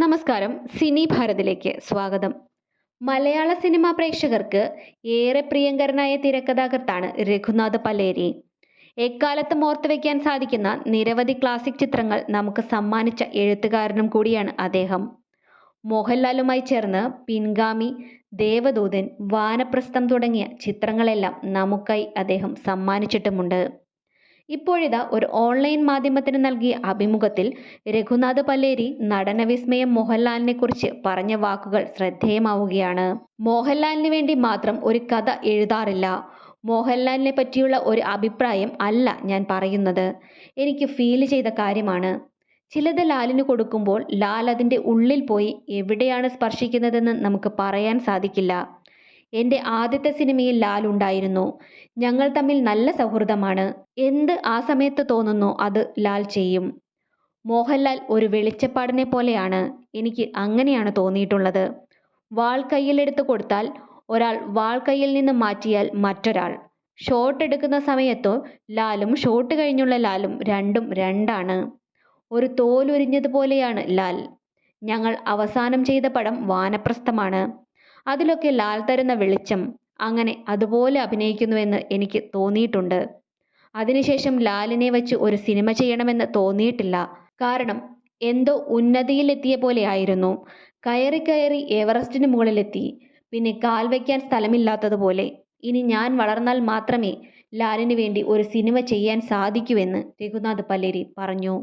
നമസ്കാരം. സിനി ഭാരതിലേക്ക് സ്വാഗതം. മലയാള സിനിമാ പ്രേക്ഷകർക്ക് ഏറെ പ്രിയങ്കരനായ തിരക്കഥാകൃത്താണ് രഘുനാഥ് പലേരി എക്കാലത്തും ഓർത്തുവെക്കാൻ സാധിക്കുന്ന നിരവധി ക്ലാസിക് ചിത്രങ്ങൾ നമുക്ക് സമ്മാനിച്ച എഴുത്തുകാരനും കൂടിയാണ് അദ്ദേഹം. മോഹൻലാലുമായി ചേർന്ന് പിൻഗാമി ദേവദൂതൻ വാനപ്രസ്ഥം തുടങ്ങിയ ചിത്രങ്ങളെല്ലാം നമുക്കായി അദ്ദേഹം സമ്മാനിച്ചിട്ടുമുണ്ട്. ഇപ്പോഴിതാ ഒരു ഓൺലൈൻ മാധ്യമത്തിന് നൽകിയ അഭിമുഖത്തിൽ രഘുനാഥ് പല്ലേരി നടനവിസ്മയം മോഹൻലാലിനെ കുറിച്ച് പറഞ്ഞ വാക്കുകൾ ശ്രദ്ധേയമാവുകയാണ്. മോഹൻലാലിന് വേണ്ടി മാത്രം ഒരു കഥ എഴുതാറില്ല. മോഹൻലാലിനെ പറ്റിയുള്ള ഒരു അഭിപ്രായം അല്ല ഞാൻ പറയുന്നത്. എനിക്ക് ഫീൽ ചെയ്ത കാര്യമാണ്. ചിലത് ലാലിന് കൊടുക്കുമ്പോൾ ലാൽ അതിന്റെ ഉള്ളിൽ പോയി എവിടെയാണ് സ്പർശിക്കുന്നതെന്ന് നമുക്ക് പറയാൻ സാധിക്കില്ല. എന്റെ ആദ്യത്തെ സിനിമയിൽ ലാൽ ഉണ്ടായിരുന്നു. ഞങ്ങൾ തമ്മിൽ നല്ല സൗഹൃദമാണ്. എന്ത് ആ സമയത്ത് തോന്നുന്നു അത് ലാൽ ചെയ്യും? മോഹൻലാൽ ഒരു വെളിച്ചപ്പാടിനെ പോലെയാണ് എനിക്ക് അങ്ങനെയാണ് തോന്നിയിട്ടുള്ളത്. വാൾ കയ്യിലെടുത്ത് കൊടുത്താൽ ഒരാൾ വാൾ കയ്യിൽ നിന്ന് മാറ്റിയാൽ മറ്റൊരാൾ. ഷോട്ട് എടുക്കുന്ന സമയത്തോ ലാലും ഷോട്ട് കഴിഞ്ഞുള്ള ലാലും രണ്ടും രണ്ടാണ്. ഒരു തോലുരിഞ്ഞതുപോലെയാണ് ലാൽ. ഞങ്ങൾ അവസാനം ചെയ്ത പടം വാനപ്രസ്ഥമാണ്. അതിലൊക്കെ ലാൽ തരുന്ന വെളിച്ചം അങ്ങനെ അതുപോലെ അഭിനയിക്കുന്നുവെന്ന് എനിക്ക് തോന്നിയിട്ടുണ്ട്. അതിനുശേഷം ലാലിനെ വെച്ച് ഒരു സിനിമ ചെയ്യണമെന്ന് തോന്നിയിട്ടില്ല. കാരണം എന്തോ ഉന്നതിയിലെത്തിയ പോലെ ആയിരുന്നു കയറി കയറി എവറസ്റ്റിന് മുകളിലെത്തി. പിന്നെ കാൽ വയ്ക്കാൻ സ്ഥലമില്ലാത്തതുപോലെ. ഇനി ഞാൻ വളർന്നാൽ മാത്രമേ ലാലിന് വേണ്ടി ഒരു സിനിമ ചെയ്യാൻ സാധിക്കൂ എന്ന് രഘുനാഥ് പല്ലേരി പറഞ്ഞു.